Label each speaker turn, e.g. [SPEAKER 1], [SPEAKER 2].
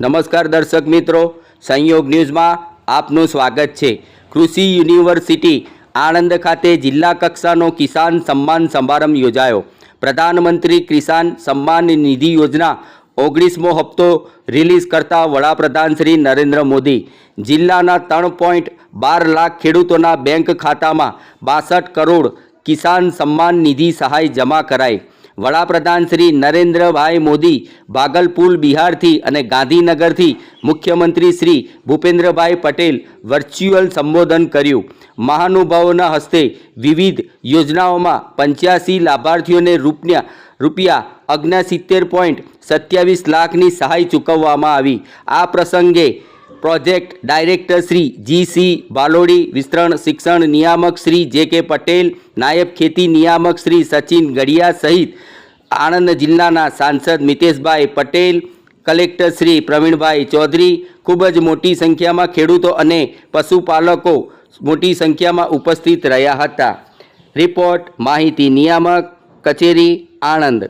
[SPEAKER 1] નમસ્કાર દર્શક મિત્રો, સંયોગ ન્યૂઝમાં આપનું સ્વાગત છે. કૃષિ યુનિવર્સિટી આણંદ ખાતે જિલ્લા કક્ષાનો કિસાન સન્માન સમારંભ યોજાયો. પ્રધાનમંત્રી કિસાન સન્માન નિધિ યોજના ઓગણીસમો હપ્તો રિલીઝ કરતા વડાપ્રધાન શ્રી નરેન્દ્ર મોદી જિલ્લાના ત્રણ પોઈન્ટ બાર લાખ ખેડૂતોના બેંક ખાતામાં બાસઠ કરોડ કિસાન સન્માન નિધિ સહાય જમા કરાઈ. વડાપ્રધાન શ્રી નરેન્દ્રભાઈ મોદી ભાગલપુર, બિહારથી અને ગાંધીનગરથી મુખ્યમંત્રી શ્રી ભૂપેન્દ્રભાઈ પટેલ વર્ચ્યુઅલ સંબોધન કર્યું. મહાનુભાવોના હસ્તે વિવિધ યોજનાઓમાં પંચ્યાસી લાભાર્થીઓને રૂપિયા રૂપિયા અગ્નસિત્તેર પોઈન્ટ સત્યાવીસ લાખની સહાય ચૂકવવામાં આવી. આ પ્રસંગે project director Shri G C Balodi, વિસ્તરણ શિક્ષણ નિયામક શ્રી જે કે પટેલ, નાયબ ખેતી નિયામક શ્રી સચિન ગડિયા સહિત આણંદ જિલ્લાના સાંસદ મિતેશભાઈ પટેલ, કલેક્ટર શ્રી પ્રવીણભાઈ ચૌધરી, ખૂબ જ મોટી સંખ્યામાં ખેડૂતો અને પશુપાલકો મોટી સંખ્યામાં ઉપસ્થિત રહ્યા હતા. રિપોર્ટ માહિતી નિયામક, કચેરી, આણંદ.